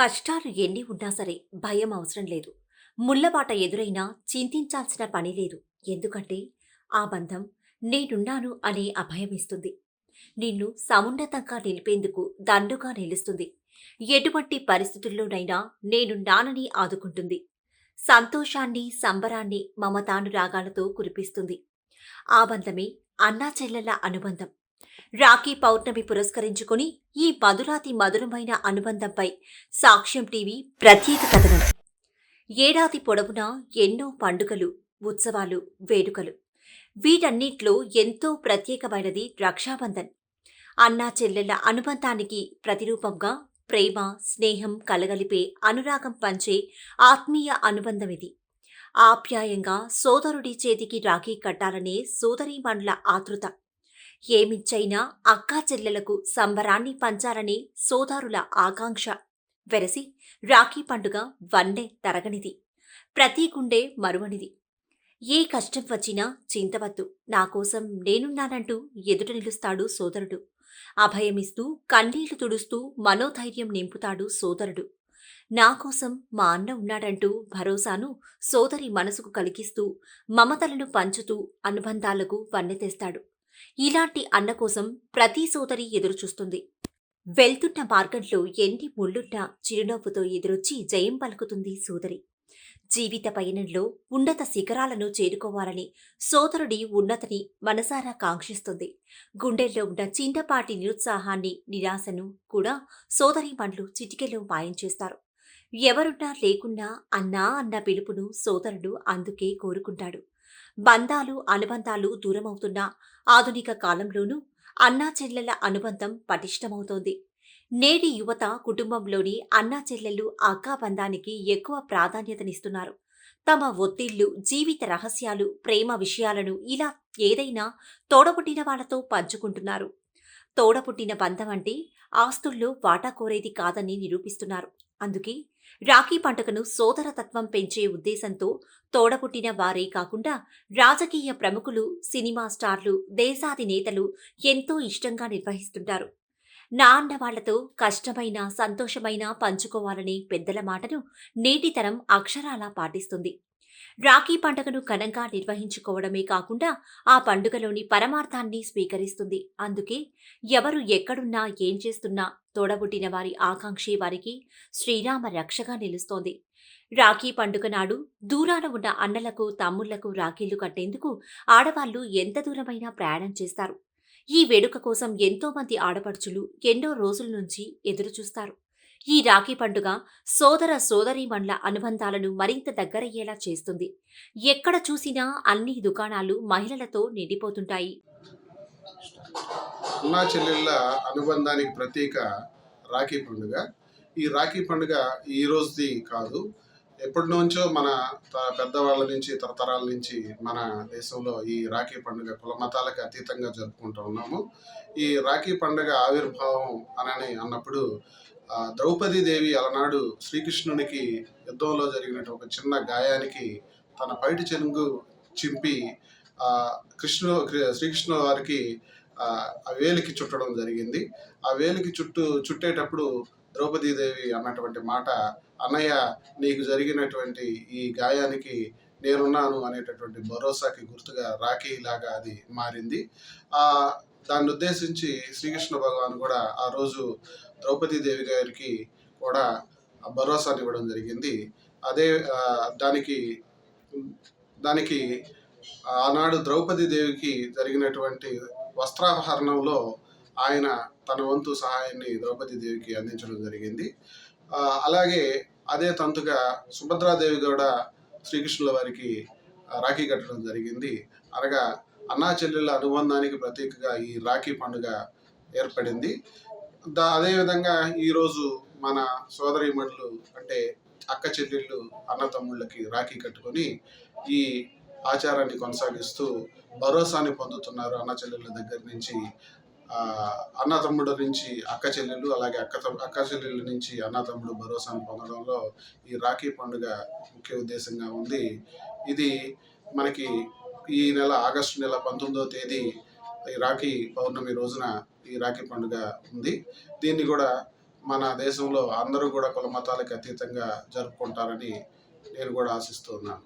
కష్టాలు ఎన్ని ఉన్నా సరే భయం అవసరం లేదు. ముళ్ళబాట ఎదురైనా చింతించాల్సిన పని లేదు. ఎందుకంటే ఆ బంధం నేనున్నాను అనే అభయమిస్తుంది నిన్ను సమున్నతంగా నిలిపేందుకు దండుగా నిలుస్తుంది. ఎటువంటి పరిస్థితుల్లోనైనా నేను నానని ఆదుకుంటుంది. సంతోషాన్ని సంబరాన్ని మమతానురాగాలతో కురిపిస్తుంది. ఆ బంధమే అన్నా చెల్లెల అనుబంధం. రాఖీ పౌర్ణమి పురస్కరించుకుని ఈ మధురాతి మధురమైన అనుబంధంపై సాక్ష్యం టీవీ ప్రత్యేక కథనం. ఏడాది పొడవునా ఎన్నో పండుగలు ఉత్సవాలు వేడుకలు. వీటన్నిట్లో ఎంతో ప్రత్యేకమైనది రక్షాబంధన్. అన్నా చెల్లెళ్ళ అనుబంధానికి ప్రతిరూపంగా ప్రేమ స్నేహం కలగలిపే అనురాగం పంచే ఆత్మీయ అనుబంధం ఇది ఆప్యాయంగా సోదరుడి చేతికి రాఖీ కట్టాలనే సోదరీమణుల ఆతృత. ఏమిచ్చైనా అక్కా చెల్లెలకు సంబరాన్ని పంచాలనే సోదరుల ఆకాంక్ష. వెరసి రాఖీ పండుగ వన్నే తరగనిది. ప్రతి గుండె మరువనిది. ఏ కష్టం వచ్చినా చింతవద్దు. నా కోసం నేనున్నానంటూ ఎదుట నిలుస్తాడు సోదరుడు. అభయమిస్తూ కన్నీళ్ళు తుడుస్తూ మనోధైర్యం నింపుతాడు సోదరుడు. నా కోసం మా అన్న ఉన్నాడంటూ భరోసాను సోదరి మనసుకు కలిగిస్తూ మమతలను పంచుతూ అనుబంధాలకు వన్నె తెస్తాడు. ఇలాంటి అన్న కోసం ప్రతి సోదరి ఎదురుచూస్తుంది. వెళ్తున్న మార్గంలో ఎన్ని ముళ్ళున్నా చిరునవ్వుతో ఎదురొచ్చి జయం పలుకుతుంది సోదరి. జీవిత పయనంలో ఉన్నత శిఖరాలను చేరుకోవాలని సోదరుడి ఉన్నతిని మనసారా కాంక్షిస్తుంది. గుండెల్లో ఉన్న చిన్నపాటి నిరుత్సాహాన్ని నిరాశను కూడా సోదరి పండ్లు చిటికెలో మాయం చేస్తారు. ఎవరున్నా లేకున్నా అన్నా అన్న పిలుపును సోదరుడు అందుకే కోరుకుంటాడు. బంధాలు అనుబంధాలు దూరమవుతున్న ఆధునిక కాలంలోనూ అన్నా చెల్లెల అనుబంధం పటిష్టమవుతోంది. నేటి యువత కుటుంబంలోని అన్నా చెల్లెళ్ళు అక్కా బంధానికి ఎక్కువ ప్రాధాన్యతనిస్తున్నారు. తమ ఒత్తిళ్ళు జీవిత రహస్యాలు ప్రేమ విషయాలను ఇలా ఏదైనా తోడపుట్టిన వాళ్ళతో పంచుకుంటున్నారు. తోడపుట్టిన బంధం అంటే ఆస్తుల్లో వాటా కోరేది కాదని నిరూపిస్తున్నారు. అందుకే రాఖీ పండుగను సోదరతత్వం పెంచే ఉద్దేశంతో తోడపుట్టిన వారే కాకుండా రాజకీయ ప్రముఖులు సినిమా స్టార్లు దేశాధినేతలు ఎంతో ఇష్టంగా నిర్వహిస్తుంటారు. నా అన్న వాళ్ళతో కష్టమైన సంతోషమైన పంచుకోవాలనే పెద్దల మాటను నేటితరం అక్షరాలా పాటిస్తుంది. రాఖీ పండుగను ఘనంగా నిర్వహించుకోవడమే కాకుండా ఆ పండుగలోని పరమార్థాన్ని స్వీకరిస్తుంది. అందుకే ఎవరు ఎక్కడున్నా ఏం చేస్తున్నా తోడబుట్టిన వారి ఆకాంక్షే వారికి శ్రీరామ రక్షగా నిలుస్తోంది. రాఖీ పండుగ నాడు దూరాన ఉన్న అన్నలకు తమ్ముళ్ళకు రాఖీలు కట్టేందుకు ఆడవాళ్ళు ఎంత దూరమైనా ప్రయాణం చేస్తారు. ఈ వేడుక కోసం ఎంతోమంది ఆడపడుచులు ఎన్నో రోజుల నుంచి ఎదురుచూస్తారు. ఈ రాఖీ పండుగ సోదర సోదరీమణుల అనుబంధాలను మరింత దగ్గరయ్యేలా చేస్తుంది. ఎక్కడ చూసినా అన్ని దుకాణాలు మహిళలతో నిండిపోతుంటాయి. అన్నా చెల్లెళ్ళ అనుబంధానికి ప్రతీక రాఖీ పండుగ. ఈ రాఖీ పండుగ ఈ రోజుది కాదు. ఎప్పటి నుంచో మన పెద్దవాళ్ళ నుంచి తరతరాల నుంచి మన దేశంలో ఈ రాఖీ పండుగ కుల మతాలకు అతీతంగా జరుపుకుంటూ ఉన్నాము. ఈ రాఖీ పండుగ ఆవిర్భావం అనని అన్నప్పుడు ఆ, ద్రౌపదీ దేవి అలనాడు శ్రీకృష్ణునికి యుద్ధంలో జరిగినటువంటి ఒక చిన్న గాయానికి తన పైటి చెనుగు చింపి ఆ, కృష్ణు శ్రీకృష్ణ వారికి ఆ వేలికి చుట్టడం జరిగింది. ఆ వేలికి చుట్టూ చుట్టేటప్పుడు ద్రౌపదీదేవి అన్నటువంటి మాట అన్నయ్య నీకు జరిగినటువంటి ఈ గాయానికి నేనున్నాను అనేటటువంటి భరోసాకి గుర్తుగా రాఖీ లాగా అది మారింది. ఆ దాన్ని ఉద్దేశించి శ్రీకృష్ణ భగవాన్ కూడా ఆ రోజు ద్రౌపదీదేవి గారికి కూడా ఆ భరోసాని ఇవ్వడం జరిగింది. అదే దానికి దానికి ఆనాడు ద్రౌపది దేవికి జరిగినటువంటి వస్త్రాపహరణంలో ఆయన తన వంతు సహాయాన్ని ద్రౌపది దేవికి అందించడం జరిగింది. అలాగే అదే తంతుగా సుభద్రాదేవి కూడా శ్రీకృష్ణుల వారికి రాఖీ కట్టడం జరిగింది. అనగా అన్నా చెల్లెళ్ళ అనుబంధానికి ప్రతీకగా ఈ రాఖీ పండుగ ఏర్పడింది. దా అదేవిధంగా ఈరోజు మన సోదరీమణులు అంటే అక్క చెల్లెళ్ళు అన్న తమ్ముళ్ళకి రాఖీ కట్టుకొని ఈ ఆచారాన్ని కొనసాగిస్తూ భరోసాని పొందుతున్నారు అన్న చెల్లెళ్ళ దగ్గర నుంచి. అన్నతమ్ముడు అన్న తమ్ముడు నుంచి అక్క చెల్లెళ్ళు అలాగే అక్క అక్క చెల్లెళ్ళ నుంచి అన్న తమ్ముడు భరోసాను పొందడంలో ఈ రాఖీ పండుగ ముఖ్య ఉద్దేశంగా ఉంది. ఇది మనకి ఈ నెల ఆగస్టు నెల పంతొమ్మిదవ తేదీ ఈ రాఖీ పౌర్ణమి రోజున ఈ రాఖీ పండుగ ఉంది. దీన్ని కూడా మన దేశంలో అందరూ కూడా కుల మతాలకు అతీతంగా జరుపుకుంటారని నేను కూడా ఆశిస్తూ ఉన్నాను.